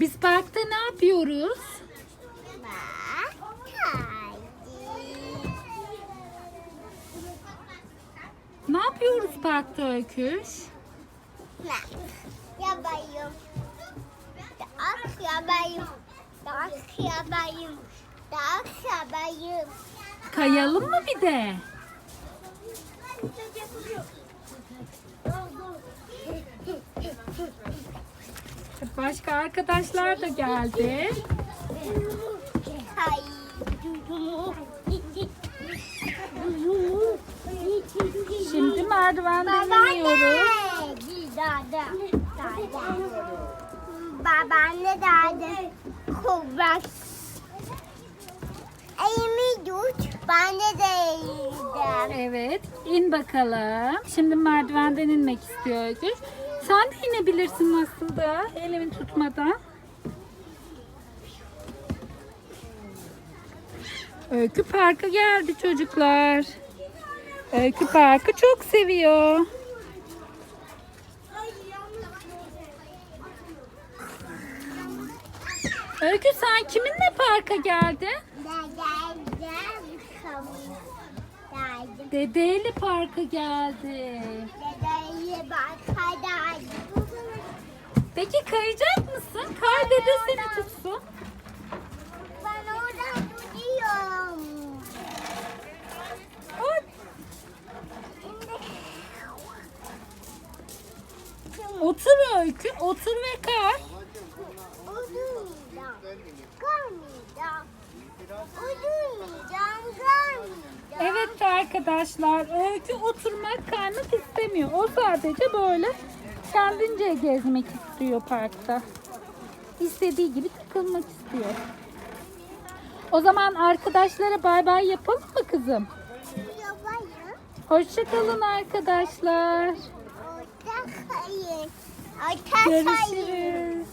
Biz parkta ne yapıyoruz? Bak. Ne yapıyoruz parkta Öyküş? Bak. Yabayım. Tak yabayım. Tak yabayım. Tak yabayım. Kayalım mı bir de? Başka arkadaşlar da geldi. Şimdi merdivenden iniyoruz. Babaanne dada. Kuvvet. Elimi tut. Ben de değildim. Evet, in bakalım. Şimdi merdivenden inmek istiyor. Sen de inebilirsin aslında, elimi tutmadan. Öykü parka geldi çocuklar. Öykü parkı çok seviyor. Öykü sen kiminle parka geldin? Dedeyle parka geldi. Bakadaydım. Peki kayacak mısın? Kay dede seni tutsun. Ben oradan tutuyorum. Hop. Otur Öykü, otur ve kay. Udurmayacağım. Kalmayacağım. Udurmayacağım. Arkadaşlar, Öykü oturmak, kaymak istemiyor. O sadece böyle kendince gezmek istiyor parkta. İstediği gibi takılmak istiyor. O zaman arkadaşlara bay bay yapalım mı kızım? Hoşçakalın arkadaşlar. Görüşürüz.